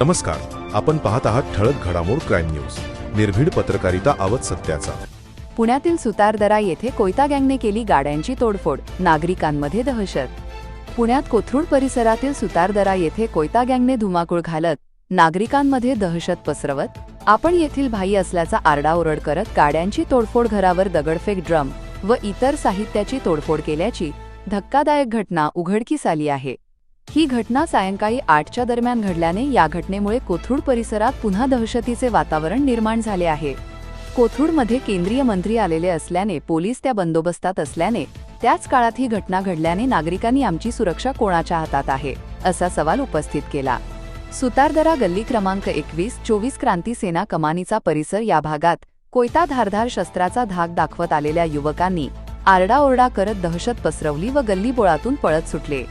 नमस्कार. आपण पाहत आहात ठळक घडामोड क्राईम न्यूज. निर्भीड पत्रकारिता आवत सत्याचा. पुण्यातील सुतारदरा येथे कोयता गँगने केली गाड्यांची तोडफोड. नागरिकांमध्ये दहशत. पुण्यात कोथरूड परिसरातील सुतारदरा येथे कोयता गँगने धुमाकूळ घालत नागरिकांमध्ये दहशत पसरवत आपण येथील भाई असल्याचा आरडाओरड करत गाड्यांची तोडफोड घरावर दगडफेक ड्रम व इतर साहित्याची तोडफोड केल्याची धक्कादायक घटना उघडकीस आली आहे. ही घटना सायंकाळी आठच्या दरम्यान घडल्याने या घटनेमुळे कोथरूड परिसरात पुन्हा दहशतीचे वातावरण निर्माण झाले आहे. कोथरूडमध्ये केंद्रीय मंत्री आलेले असल्याने पोलीस त्या बंदोबस्तात असल्याने त्याच काळात ही घटना घडल्याने नागरिकांनी आमची सुरक्षा कोणाच्या हातात आहे असा सवाल उपस्थित केला. सुतारदरा गल्ली क्रमांक एकवीस चोवीस क्रांती सेना कमानीचा परिसर या भागात कोयता धारधार शस्त्राचा धाक दाखवत आलेल्या युवकांनी आरडाओरडा करत दहशत पसरवली व गल्लीबोळातून पळत सुटले.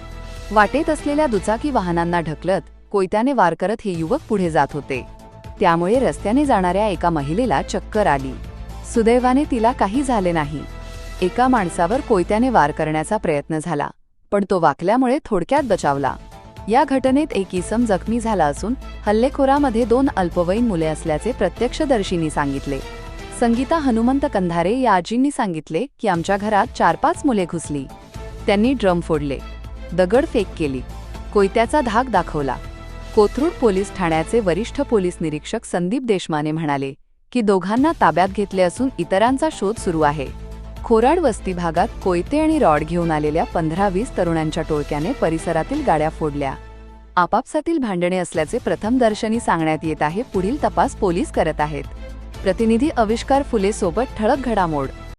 वाटेत असलेल्या दुचाकी वाहनांना ढकलत कोयत्याने वार करत हे युवक पुढे जात होते. त्यामुळे रस्त्याने जाणाऱ्या एका महिलेला चक्कर आली. सुदैवाने तिला काही झाले नाही. एका माणसावर कोयत्याने वार करण्याचा प्रयत्न झाला पण तो वाकल्यामुळे थोडक्यात बचावला. या घटनेत एक इसम जखमी झाला असून हल्लेखोरामध्ये दोन अल्पवयीन मुले असल्याचे प्रत्यक्षदर्शींनी सांगितले. संगीता हनुमंत कंधारे या आजींनी सांगितले की आमच्या घरात चार पाच मुले घुसली. त्यांनी ड्रम फोडले. दगडफेक केली. कोयत्याचा धाक दाखवला. कोथरूड पोलीस ठाण्याचे वरिष्ठ पोलीस निरीक्षक संदीप देशमाने म्हणाले की दोघांना ताब्यात घेतले असून इतरांचा शोध सुरू आहे. खोराड वस्ती भागात कोयते आणि रॉड घेऊन आलेल्या पंधरा वीस तरुणांच्या टोळक्याने परिसरातील गाड्या फोडल्या. आपापसातील भांडणे असल्याचे प्रथमदर्शनी सांगण्यात येत आहे पुढील तपास पोलीस करत आहेत. प्रतिनिधी अविष्कार फुले सोबत ठळक घडामोड